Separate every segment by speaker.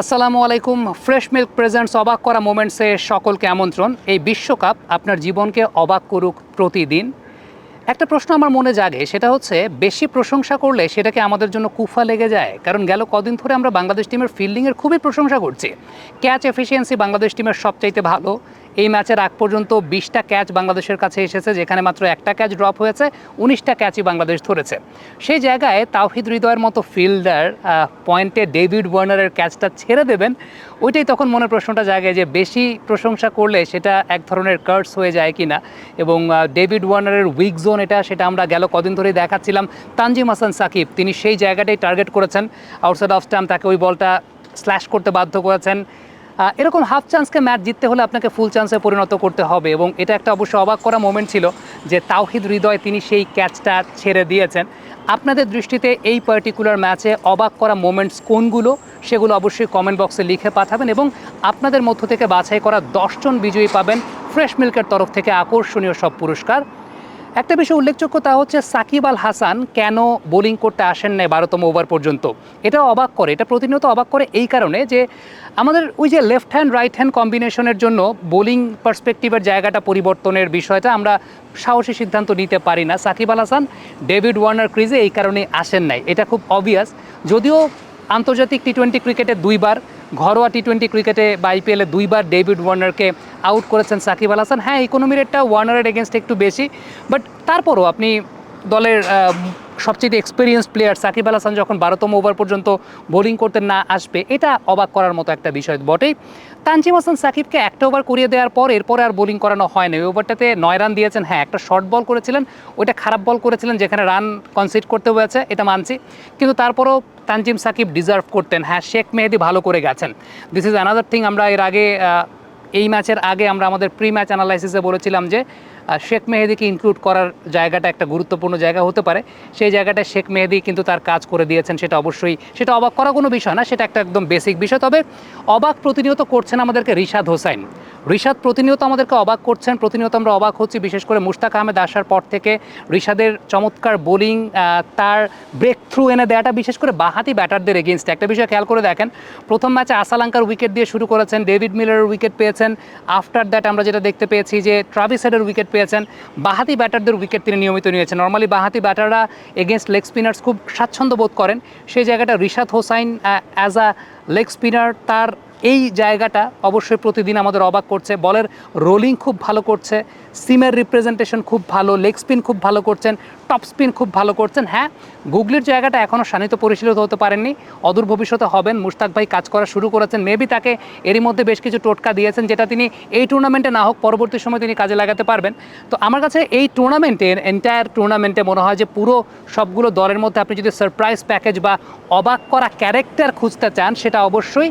Speaker 1: আসসালামু আলাইকুম। Fresh milk presents অবাক করা মোমেন্টসে সকলকে আমন্ত্রণ। এই বিশ্বকাপ আপনার জীবনকে অবাক করুক প্রতিদিন। একটা প্রশ্ন আমার মনে জাগে, সেটা হচ্ছে, বেশি প্রশংসা করলে সেটাকে আমাদের জন্য কুফা লেগে যায়? কারণ গেল কদিন ধরে আমরা বাংলাদেশ টিমের ফিল্ডিংয়ের খুবই প্রশংসা করছি। ক্যাচ এফিসিয়েন্সি বাংলাদেশ টিমের সবচাইতে ভালো। এই ম্যাচের আগ পর্যন্ত বিশটা ক্যাচ বাংলাদেশের কাছে এসেছে, যেখানে মাত্র একটা ক্যাচ ড্রপ হয়েছে, উনিশটা ক্যাচই বাংলাদেশ ধরেছে। সেই জায়গায় তাওহিদ হৃদয়ের মতো ফিল্ডার পয়েন্টে ডেভিড ওয়ার্নারের ক্যাচটা ছেড়ে দেবেন, ওইটাই তখন মনে প্রশ্নটা জাগে যে বেশি প্রশংসা করলে সেটা এক ধরনের কার্স হয়ে যায় কি না এবং ডেভিড ওয়ার্নারের উইক জোন এটা, সেটা আমরা গেল কদিন ধরেই দেখাচ্ছিলাম। তানজিম হাসান সাকিব, তিনি সেই জায়গাটাই টার্গেট করেছেন আউটসাইড অফ স্টাম্প তাকে ওই বলটা স্ল্যাশ করতে বাধ্য করেছেন। এরকম হাফ চান্সকে ম্যাচ জিততে হলে আপনাকে ফুল চান্সে পরিণত করতে হবে এবং এটা একটা অবশ্য অবাক করা মোমেন্ট ছিল যে তাওহিদ হৃদয় তিনি সেই ক্যাচটা ছেড়ে দিয়েছেন। আপনাদের দৃষ্টিতে এই পার্টিকুলার ম্যাচে অবাক করা মোমেন্টস কোনগুলো? সেগুলো অবশ্যই কমেন্ট বক্সে লিখে পাঠাবেন এবং আপনাদের মধ্য থেকে বাছাই করা দশজন বিজয়ী পাবেন। ফ্রেশ মিল্কের তরফ থেকে আকর্ষণীয় সব পুরস্কার। একটা বিষয় উল্লেখযোগ্য তা হচ্ছে সাকিব আল হাসান কেন বোলিং করতে আসেন নাই বারোতম ওভার পর্যন্ত? এটা অবাক করে, এটা প্রতিনিয়ত অবাক করে এই কারণে যে আমাদের ওই যে লেফট হ্যান্ড রাইট হ্যান্ড কম্বিনেশনের জন্য বোলিং পার্সপেক্টিভের জায়গাটা পরিবর্তনের বিষয়টা আমরা সাহসী সিদ্ধান্ত নিতে পারি না। সাকিব আল হাসান, ডেভিড ওয়ার্নার ক্রিজে এই কারণে আসেন নাই। এটা খুব অবভিয়াস যদিও আন্তর্জাতিক টি টোয়েন্টি ক্রিকেটে দুইবার, ঘরোয়া টি টোয়েন্টি ক্রিকেটে বা আইপিএলে দুইবার ডেভিড ওয়ার্নারকে আউট করেছেন সাকিব আল হাসান। হ্যাঁ ইকোনমি রেটটা ওয়ার্নারের এগেনস্ট একটু বেশি বাট তারপরও আপনি দলের সবচেয়ে এক্সপিরিয়েন্স প্লেয়ার সাকিব আল হাসান যখন বারোতম ওভার পর্যন্ত বোলিং করতে না আসবে, এটা অবাক করার মতো একটা বিষয় বটেই। তানজিম হাসান সাকিবকে একটা ওভার করিয়ে দেওয়ার পর এরপরে আর বোলিং করানো হয় না। ওই ওভারটাতে নয় রান দিয়েছেন হ্যাঁ একটা শর্ট বল করেছিলেন, ওইটা খারাপ বল করেছিলেন যেখানে রান কনসিড করতে হয়েছে, এটা মানছি। কিন্তু তারপরও তানজিম সাকিব ডিজার্ভ করতেন হ্যাঁ শেখ মেহেদি ভালো করে গেছেন। দিস ইজ অ্যানাদার থিং আমরা এর আগে এই ম্যাচের আগে আমরা আমাদের প্রি ম্যাচ অ্যানালাইসিসে বলেছিলাম যে শেখ মেহেদিকে ইনক্লুড করার জায়গাটা একটা গুরুত্বপূর্ণ জায়গা হতে পারে। সেই জায়গাটা শেখ মেহেদি কিন্তু তার কাজ করে দিয়েছেন, সেটা অবশ্যই, সেটা অবাক করা কোনো বিষয় না, সেটা একটা একদম বেসিক বিষয়। তবে অবাক প্রতিনিয়ত করছেন আমাদেরকে রিশাদ হোসাইন। রিশাদ, প্রতিনিয়ত আমাদেরকে অবাক করছেন, প্রতিনিয়ত আমরা অবাক হচ্ছি, বিশেষ করে মুশতাক আহমেদ আসার পর থেকে রিশাদের চমৎকার বোলিং তার ব্রেক থ্রু এনে দেওয়াটা বিশেষ করে বাহাতি ব্যাটারদের এগেনস্টে একটা বিষয় খেয়াল করে দেখেন, প্রথম ম্যাচে আসালাঙ্কার উইকেট দিয়ে শুরু করেছেন, ডেভিড মিলারের উইকেট পেয়েছেন আফটার দ্যাট আমরা যেটা দেখতে পেয়েছি যে ট্রাভিস হেডের উইকেট পেয়েছেন, বাহাতি ব্যাটারদের উইকেট তিনি নিয়মিত নিয়েছেন। নর্মালি বাহাতি ব্যাটাররা এগেনস্ট লেগ স্পিনার্স খুব স্বাচ্ছন্দ্য বোধ করেন, সেই জায়গাটা Rishad Hossain as a leg spinner তার এই জায়গাটা অবশ্যই প্রতিদিন আমাদের অবাক করছে। বলের রোলিং খুব ভালো করছে, সিমের রিপ্রেজেন্টেশন খুব ভালো লেগ স্পিন খুব ভালো করছেন টপ স্পিন খুব ভালো করছেন। হ্যাঁ গুগলির জায়গাটা এখনও শানিত পরিশীলিত হতে পারেননি, অদূর ভবিষ্যতে হবেন। মুশতাক ভাই কাজ করা শুরু করেছেন মেবি তাকে এরই মধ্যে বেশ কিছু টোটকা দিয়েছেন, যেটা তিনি এই টুর্নামেন্টে না হোক, পরবর্তী সময় তিনি কাজে লাগাতে পারবেন। তো আমার কাছে এই টুর্নামেন্টের এন্টায়ার টুর্নামেন্টে মনে হয় যে পুরো সবগুলো দলের মধ্যে আপনি যদি সারপ্রাইজ প্যাকেজ বা অবাক করা ক্যারেক্টার খুঁজতে চান, সেটা অবশ্যই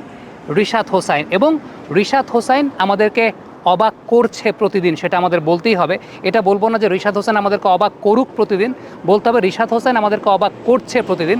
Speaker 1: রিশাদ হোসাইন এবং রিশাদ হোসাইন আমাদেরকে অবাক করছে প্রতিদিন, সেটা আমাদের বলতেই হবে। এটা বলব না যে রিশাদ হোসেন আমাদেরকে অবাক করুক প্রতিদিন, বলতে হবে রিশাদ হোসেন আমাদেরকে অবাক করছে প্রতিদিন।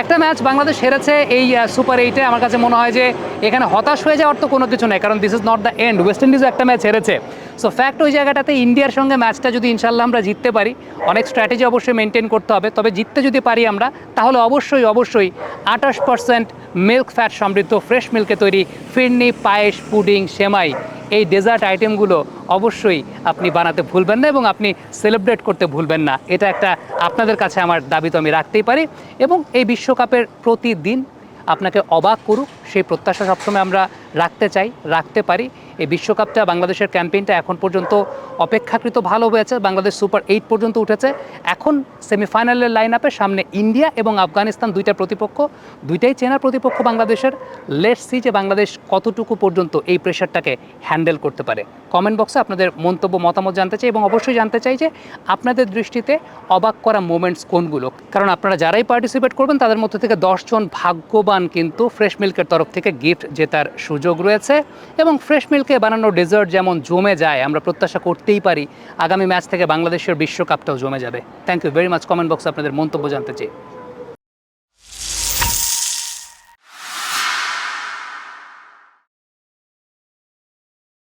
Speaker 1: একটা ম্যাচ বাংলাদেশ হেরেছে এই সুপার এইটে আমার কাছে মনে হয় যে এখানে হতাশ হয়ে যাওয়ার তো কোনো কিছু নেই, কারণ this is not the end west ইন্ডিজও একটা ম্যাচ হেরেছে। সো ফ্যাক্ট ওই জায়গাটাতে ইন্ডিয়ার সঙ্গে ম্যাচটা যদি ইনশাল্লাহ আমরা জিততে পারি, অনেক স্ট্র্যাটেজি অবশ্যই মেনটেন করতে হবে। তবে জিততে যদি পারি আমরা, তাহলে অবশ্যই অবশ্যই আঠাশ পার্সেন্ট মিল্ক ফ্যাট সমৃদ্ধ ফ্রেশ মিল্কে তৈরি ফিরনি পায়েস, পুডিং, সেমাই। এই ডেজার্ট আইটেমগুলো অবশ্যই আপনি বানাতে ভুলবেন না এবং আপনি সেলিব্রেট করতে ভুলবেন না। এটা একটা আপনাদের কাছে আমার দাবি তো আমি রাখতেই পারি এবং এই বিশ্বকাপের প্রতিদিন আপনাকে অবাক করুক সেই প্রত্যাশা সবসময় আমরা রাখতে চাই, রাখতে পারি। এই বিশ্বকাপটা, বাংলাদেশের ক্যাম্পেইনটা এখন পর্যন্ত অপেক্ষাকৃত ভালো হয়েছে। বাংলাদেশ সুপার এইট পর্যন্ত উঠেছে। এখন সেমিফাইনালের লাইন আপে সামনে ইন্ডিয়া এবং আফগানিস্তান দুইটা প্রতিপক্ষ, দুইটাই চেনা প্রতিপক্ষ বাংলাদেশের। লেট সি যে বাংলাদেশ কতটুকু পর্যন্ত এই প্রেশারটাকে হ্যান্ডেল করতে পারে। কমেন্ট বক্সে আপনাদের মন্তব্য, মতামত জানতে চাই এবং অবশ্যই জানতে চাই যে আপনাদের দৃষ্টিতে অবাক করা মোমেন্টস কোনগুলো? কারণ আপনারা যারাই পার্টিসিপেট করবেন, তাদের মধ্যে থেকে দশজন ভাগ্যবান কিন্তু ফ্রেশ মিল্কের তরফ থেকে গিফট জেতার সুযোগ রয়েছে এবং ফ্রেশ মিল্কে বানানো ডেজার্ট যেমন জমে যায়, আমরা প্রত্যাশা করতেই পারি। আগামী ম্যাচ থেকে বাংলাদেশের বিশ্বকাপটাও জমে যাবে। Thank you very much comment বক্সে আপনাদের মন্তব্য জানতে চাই।